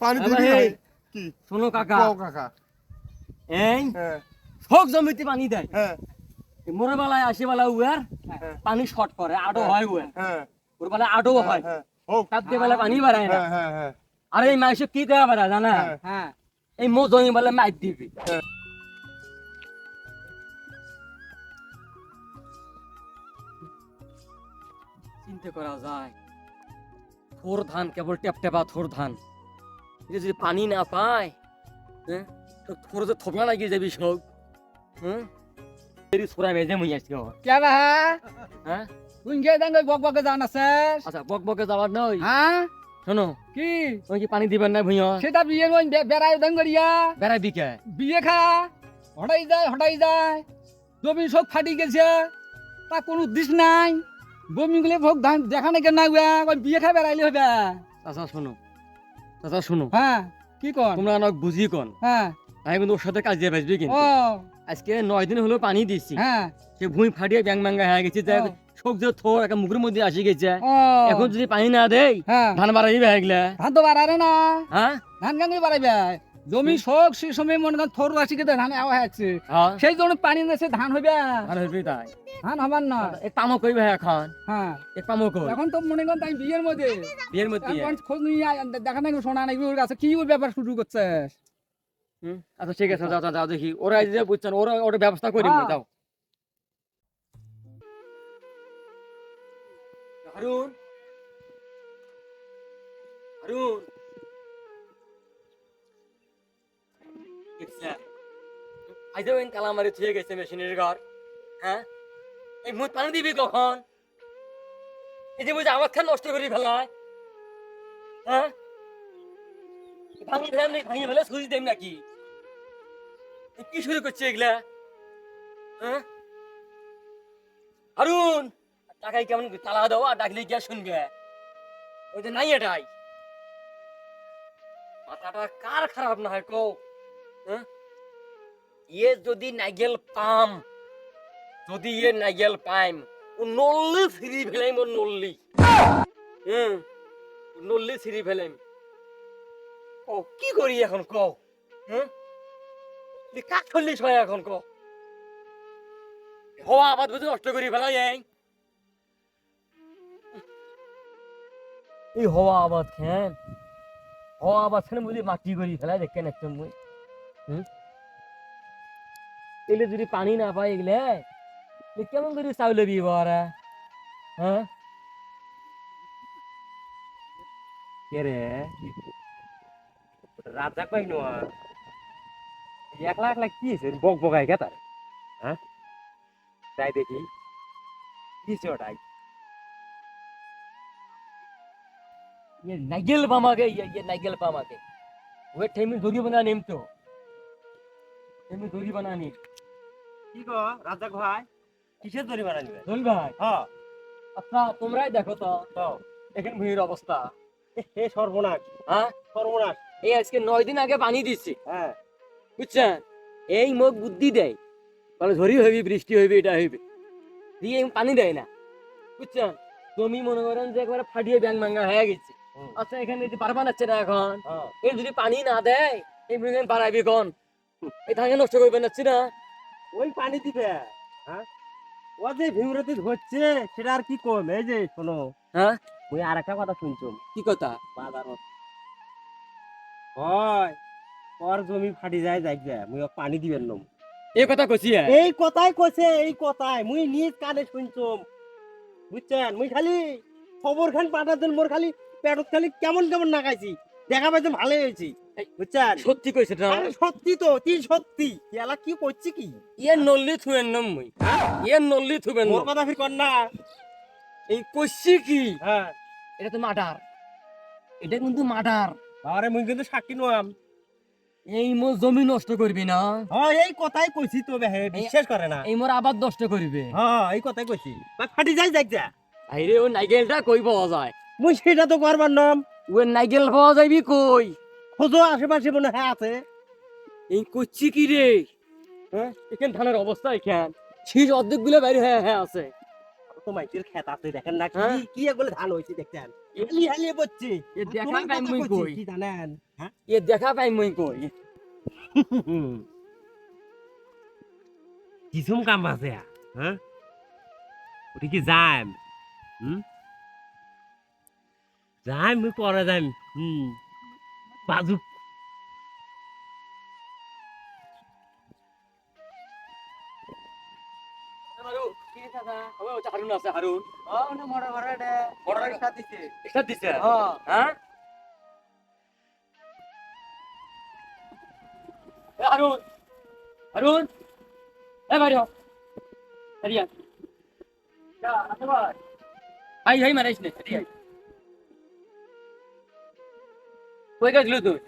পানি দিবি কি? শোনো কাকা। কাকা। এই হ্যাঁ। সব জমিতে পানি দেয়। হ্যাঁ। মোর বেলায় আসি বেলা উয়ার হ্যাঁ। পানি শর্ট করে আটো হয়। উয়ার। হ্যাঁ। ওর আটো হয় হ্যাঁ। হোক। তার দিয়ে বেলা পানি বাড়ায় না। হ্যাঁ হ্যাঁ হ্যাঁ। এই মাইসে কি দেওয়া জানা? হ্যাঁ। হ্যাঁ। এই মো জমি বেলা মাইর দিবি। হ্যাঁ। চিন্তা করা যায়। থোর ধান কেবল টেপ টেপা থোর ধান। এটা যদি পানি না পায় হ্যাঁ? তো থোপলা লাগিয়ে যাবি সব হ্যাঁ? মুই কে বা হ্যাঁ? তুই কে দাঙ্গে বক বকে জান আছিস আচ্ছা বক হ্যাঁ? শোনো কি? ওই কি পানি দিবেন না ভুঁইয়া? সেটা বিয়ে বেড়াই দাঙ্গরিয়া বেড়াই দিকে বিয়ে খা। যায় যায়। জমি সব ফাটি গেছে। তা কোনো দিস নাই। বমি গুলো ভোগ দেখা নাকি না বিয়ে খা বেড়াইলে হবে। চাচা শোনো। চাচা শুনো। হ্যাঁ কি কর তোমরা অনেক বুঝি কন। হ্যাঁ। আমি কিন্তু ওর সাথে কাজ দিয়ে বাঁচবি ও। কিন্তু আজকে নয় দিন হলো পানি দিছি। হ্যাঁ। সে ভুঁই ফাটিয়ে ব্যাং ব্যাঙ্গা হয়ে গেছে যাই শোক যে থোর একটা মুখের মধ্যে আসি গেছে। এখন যদি পানি না দেই হ্যাঁ। ধান বাড়াইবে হয়ে গেলে ধান তো বাড়ারে না। হ্যাঁ? ধান গাঙ্গি বাড়াইবে? জমি শোক সেই সময় মনে কর থর রাশি কেটে ধান আওয়া আছে সেই জন্য পানি দেশে ধান হইবে। আর হইবে তাই। ধান হবার না। এক পামো কইবে এখন? হ্যাঁ। এক পামো কই? এখন তো মনে কর তাই বিয়ের মধ্যে। বিয়ের মধ্যে। এখন খোঁজ নিয়ে দেখা নাকি শোনা নাকি ওর কাছে কি ওর ব্যাপার শুরু করছে আচ্ছা ঠিক আছে যাও যাও, যাও দেখি। ওরা যে বুঝছেন ওরা ওটা ব্যবস্থা করি হ্যাঁ। যাও। হারুন? হারুন? আইজো এন কালামারি থুয়ে গেছে মেশিনের ঘর হ্যাঁ? এই মুখ পানি দিবি কখন? এই যে বুঝে আমার খান নষ্ট করি ফেলায় হ্যাঁ? ভাঙি ফেলাম ভাঙি ফেলে সুইচ দেম নাকি? কি শুরু করছে এগুলা? হ্যাঁ? হারুন টাকাই কেমন তালা দাও আর ডাকলে গিয়া শুনবে। ওই যে নাই এটাই মাথাটা কার খারাপ না হয় হ্যাঁ ইয়ে যদি নাইগেল পাম, যদি ইয়ে নাইগেল পাইম, ও নল্লি ফিরি ফেলাইম, ও নল্লি। হুম নল্লি ফিরি ফেলাইম। ও কি করি এখন হ্যাঁ? তুই কাক চল্লিশ হয় এখন ক হওয়া আবাদ বুঝে নষ্ট করি ফেলাই এই হওয়া আবাদ খেন। হওয়া আবাদ খেন বুঝলি মাটি করি ফেলাই দেখেন একটা মুই। হুম এলে যদি পানি না পাই এগুলে এ কেমন করে চাউলে বিয়ে বারা হ্যাঁ কে রে রাজা কই নোয়া একলা একলা কি হয়েছে বক বকাই কে তার হ্যাঁ তাই দেখি কি হয়েছে ওটাই ये नाइगेल पामाके ये ये नाइगेल पामाके वे ठेमी दूरी बना नेम तो তুমি দড়ি বানানি। কি গো ভাই? কিসের দড়ি দড়ি ভাই। হ্যাঁ। আচ্ছা তোমরাই দেখো তো। এখন ভূমির অবস্থা। হে সর্বনাশ। হ্যাঁ? সর্বনাশ। এই আজকে নয় দিন আগে পানি দিচ্ছি হ্যাঁ। বুঝছেন? এই মুখ বুদ্ধি দেয়। মানে ঝড়ি হইবি বৃষ্টি হইবে এটা হইবে। দিয়ে পানি দেয় না। বুঝছেন? জমি মনে করেন যে একবারে ফাটিয়ে ব্যাং ভাঙ্গা হয়ে গেছে। আচ্ছা এখানে পারবা না এখন? হ্যাঁ। এই যদি পানি না দেয় এই বাড়াইবি কোন? এই ধানে নষ্ট করবে না ওই পানি দিবে। হ্যাঁ? ও যে ভিমরতি সেটা আর কি কম এই যে শোনো। হ্যাঁ? মুই আর একটা কথা শুনছুম কি কথা? বাজারত। হয় ওর জমি ফাটি যায় যাই যায়। মুই পানি দিবেন নম। এই কথা কছি হ্যাঁ? এই কথাই কইছে এই কথাই। মুই নিজ কানে শুনছুম বুঝছেন? মুই খালি খবর খান পাঠাতেন মোর খালি পেটত খালি কেমন কেমন নাকাইছি দেখা পাইছে ভালোই হয়েছি বুঝছেন? সত্যি কইছে না সত্যি তো তুই সত্যি। এলা কি করছি কি? ইয়ে নল্লি থুয়েন নম মুই। ইয়ে নল্লি থুবেন মোর কথা ফির কর না। এই কইছি কি? হ্যাঁ। এটা তো মাটার এটা কিন্তু মাটার আরে মুই কিন্তু সাক্ষী নয়াম এই মোর জমি নষ্ট করবি না। হ্যাঁ এই কথাই কইছি তো বিশ্বাস করে না। এই মোর আবার নষ্ট করবে। হ্যাঁ এই কথাই কইছি। ফাটি যাই যাই যা। আইরে ও নাইকেলটা কই পাওয়া যায়? মুই সেটা তো করবার নাম। ও নাইকেল পাওয়া যাইবি কই? খোঁজো আশেপাশে মনে হয় আছে। এই করছি কি রে? হ্যাঁ? এখান ধানের অবস্থা এখান। শীষ অর্ধেকগুলো বাইরে হ্যাঁ হ্যাঁ আছে। তো মাইকের খেত আছে দেখেন না কি হ্যাঁ। কি এগুলো ধান হয়েছে দেখছেন হেলি হেলি বচ্ছে এ দেখা পাই মুই কই? কি জানেন? হ্যাঁ? এ দেখা পাই মুই কই? কিসুম কাম আছে? হ্যাঁ? ওটি কি যাম? হুম? যাম মুই পরে যাম। হুম। বাজু। হারুন আছে হারুন। মোড় ঘরে- পয়সা দিছে। দিছে? হ্যাঁ? এ হারুন। হারুন। এ বাইরে এরিয়া যা আসে ভাই ভাই ভাই মারাইস নে কই গেছিল তুই?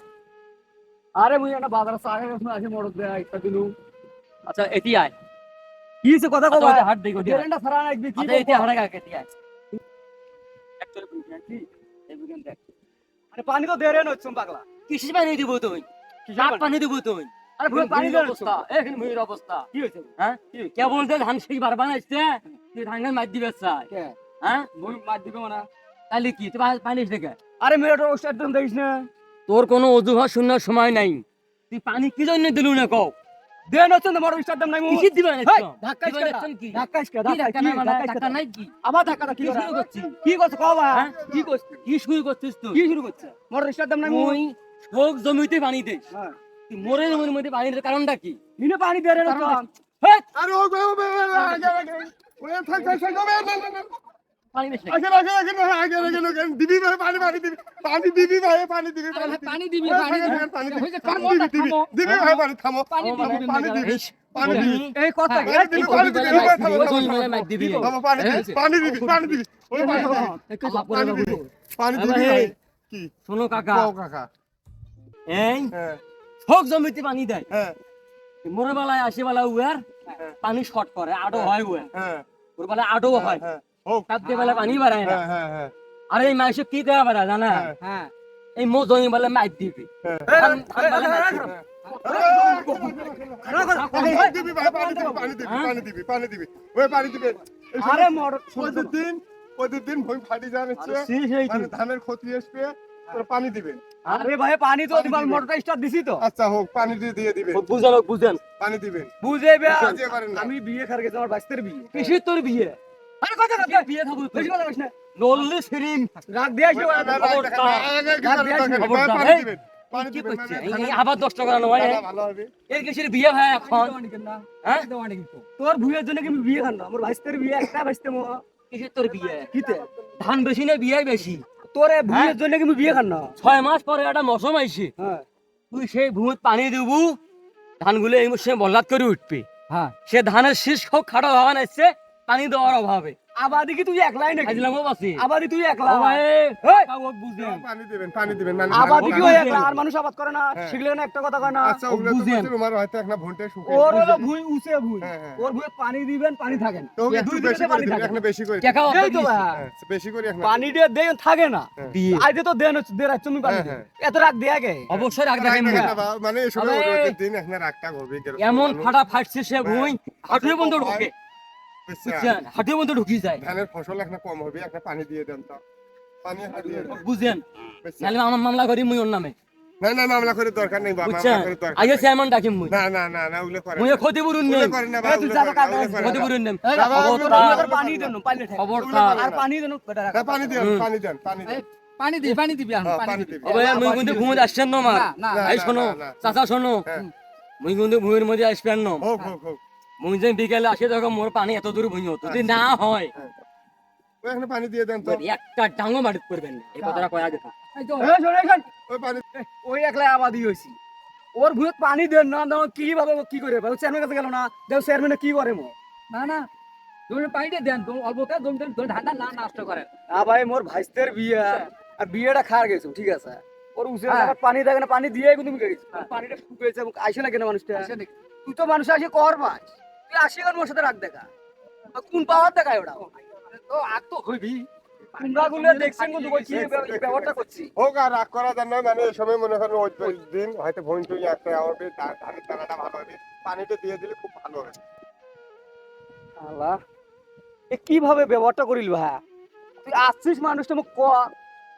আরে মুই একটা বাজার সাগে গেছিলাম আসে মোড় দে একটা দিলু আচ্ছা এটি আয়। কি হইছে কথা কবা? হাট দেখো দিয়া ডেরেন্ডা সারা না কি আচ্ছা এটি হাড়া গা কেটি আয়। একচুয়ালি বুঝি কি এই বুঝেন দেখ আরে পানি তো দেরেন হচ্ছে পাগলা। কিসি পানি দিব তুই? কিসের পানি? দিব তুই? আরে ভুল পানি দেন অবস্থা। এখানে ভূমির অবস্থা। কি হইছে? হ্যাঁ? কে বলতে ধান সেই বার বানাইছে? তুই ধান মার দিবে চাই কে? হ্যাঁ? মুই মার দিবে না তাহলে কি? তুই পানি থেকে আরে মেয়েটা ওস্টার দেন দেখিস না? তোর কোনো অজুহাত শূন্যর সময় নাই তুই পানি কি জন্য দিলু না কও দেন হচ্ছে না মোড় ওস্টার দেন নাই ধাক্কা কি ধাক্কা ইসকা ধাক্কা নাই মানে ধাক্কা ধাক্কা নাই কি আবার ধাক্কাটা কি শুরু করছিস কি করছ কবা হ্যাঁ? কি করছ কি শুরু করছিস তুই কি শুরু করছ মোড় ওস্টার দেন নাই মুই শোক জমিতে পানি হ্যাঁ তুই মরে জমির মধ্যে পানি কারণটা কি নিনে পানি কারণ কি? আরে ও থাক থাক থাক বে না না না পানি দিস না। আগে আগে আগে না আগে আগে না দিবি ভাই পানি পানি দিবি। পানি দিবি ভাই পানি দিবি আরে পানি দিবি, ওরে পানি থাক, দিবি। থাক, পানি দিবি। হইছে, পানি থামো না, দিবি দিবি। থামো। দিবি ভাই পানি থামো। পানি থামো, দিবি, পানি দিবি। দিবি। পানি দিবি। এই কথা পানি দিবি পানি দিবি এই ভাই থামো ওই থামো, জমি মেলে থামো, মার দিবি থামো, পানি দিবি পানি দিবি। পানি দিবি। ওরে পানি দিবি পানি দিবি পানি দিবি আবার ভাই এই, কি? শোনো কাকা। কাকা। এই হ্যাঁ। জমিতে পানি দেয়। হ্যাঁ। মোরে বেলায় আসে বেলা উয়ার পানি শর্ট করে আটো হয় উয়ার। হ্যাঁ। ওর বেলা আটো হয়। বেলা পানি বাড়ায় না। আর এই কি দেওয়া বেড়া জানা? এই মো জমি বেলা দিবি। আরে প্রতিদিন ভই ফাটি ধানের ক্ষতি আসবে পানি দিবেন আরে ভাই পানি তো দিবার মোটরটা স্টার্ট দিছি তো। আচ্ছা হোক পানি দিয়ে দিয়ে দিবেন বুঝেন বুঝেন। পানি দিবেন বুঝে আমি বিয়ে খার গেছি আমার বাইস্তের বিয়ে। কিসের তোর বিয়ে? আরে কথা কথা বিয়ে বেশি কথা না। নল্লি ফিরিম। রাগ দিয়ে আসি কি করছে এই- আবার দশ টাকা নয় কিসের বিয়ে ভাই এখন। হ্যাঁ? তোর ভুয়ের জন্য কি বিয়ে খান আমার বাইস্তের বিয়ে একটা কিসের তোর বিয়ে? কিতে? ধান বেশি না বিয়ে বেশি? তোরে ভুয়ের জন্য কি বিয়ে খান না। ছয় মাস পরে একটা মৌসুম আইছে। হ্যাঁ। তুই সেই ভূত পানি দিব ধানগুলো এই সময় বরবাদ করে উঠবে। হ্যাঁ। সে ধানের শীষ খুব খাটো হওয়া নাইছে পানি দেওয়ার অভাবে। আবাদি কি তুই একলাই নাকি? আজলাম বাসি। আবাদি তুই একলা। ভাই এই! বুঝেন পানি দিবেন পানি দিবেন মানে আবাদি কি হয় একলা আর মানুষ আবাদ করে না হ্যাঁ। শিখলে না একটা কথা কয় না। আচ্ছা ওগুলো তো বুঝেন। তোমার হয়তো একটা ভুঁটে শুকিয়ে ওর হলো। ভুই উসে ভুই। হ্যাঁ, হ্যাঁ। ওর ভুয়ে পানি দিবেন পানি থাকে না তো ওকে দুই করে পানি দিবেন, থাকে। এখানে বেশি করে কেকা এই তো বেশি করে এখানে পানি দিয়ে দেন থাকে না। বিয়ে আইতে তো দেন হচ্ছে দেরাচ্ছ তুমি পানি দিয়ে। হ্যাঁ। এত রাগ দেয়া গে অবশ্যই রাখ রাগ দেখেন না মানে সময় দিন এখানে রাগটা করবে এমন ফাটা ফাটছে সে ভুঁই। হাঁটুয়ে বন্ধ। ঢুকে। বুঝছেন? হাঁটুয়ে বন্ধ ঢুকি যায়। ধানের ফসল এখানে কম হবে একটা পানি দিয়ে দেন তো। পানি একটা দিয়ে দেন। বুঝেন বুঝছেন? নাহলে আমার মামলা করি মুই ওর নামে। না না মামলা করে দরকার নেই বাবা মামলা করে দরকার আগে চেয়ারম্যান ডাকিম মুই। না না না না ওগুলো করেন মুই না। ক্ষতি পুরুন ওগুলো নেই। করেন না এই বাবা, তুই ওগুলো যাব করেন না, কাকা, ওগুলো করেন ক্ষতি না। পুরুন নেই বাবা, ওগুলো খবরদার। করেন না। পানি দেন পানি দেন আর পানি দেন পানি দেন পানি দেন। পানি দেন পানি দি পানি দিবি পানি দিবি। ওবে মুই কিন্তু ঘুমে আসছেন না শোনো। চাচা শোনো। হ্যাঁ। মুই কিন্তু ভুঁয়ের মধ্যে আসবেন না। হোক হোক হোক। মুই যে বিকেলে আসে দেখো মোর পানি এত দূর ভুঁই হতো যদি না হয়। এখানে পানি দিয়ে দেন তো। একটা ডাঙো করবেন এই কথাটা কয়া গেছে। ওই পানি ওই একলাই আবাদি হয়েছি ওর পানি দেন না দাও কি ভাবে কি করে? ভাই চেয়ারম্যান কাছে গেল না দেও চেয়ারম্যানে কি করে মো? না না। তুমি পানিটা দেন তুমি অল্প কা জমিতে ধানটা না নষ্ট করেন। আ ভাই মোর ভাইস্তের বিয়ে আর বিয়েটা খার গেছো ঠিক আছে? ওর উসে হ্যাঁ। পানি দেখে না পানি দিয়ে কিন্তু তুমি গেছিস পানিটা শুকিয়েছে আইসে না কেন মানুষটা? তুই তো মানুষ আসে কর পাস তুই আসি মোর সাথে রাখ দেখা। কোন পাওয়ার দেখায় ওটা তো আগ তো হইবি। হোক আর রাগ করা মানে সময় মনে করেন ওই ওই দিন হয়তো ভুঁই টুই একটা হবে ধানের দানাটা ভালো হবে। পানিটা দিয়ে দিলে খুব ভালো হবে। আল্লাহ। এ কীভাবে ব্যবহারটা করিল ভাই? তুই আসছিস মানুষটা মোক ক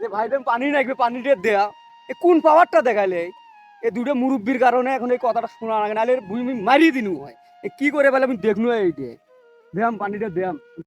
যে ভাই তুমি পানি নাকবে পানিটা দেয়া এ কোন পাওয়ারটা দেখালে এ দুটো মুরব্বির কারণে এখন এই কথাটা শোনা লাগে নাহলে ভূমি মারিয়ে দিনু হয়। কি করে বলে আমি দেখনু এইটে দেয়াম পানিটা দেয়াম।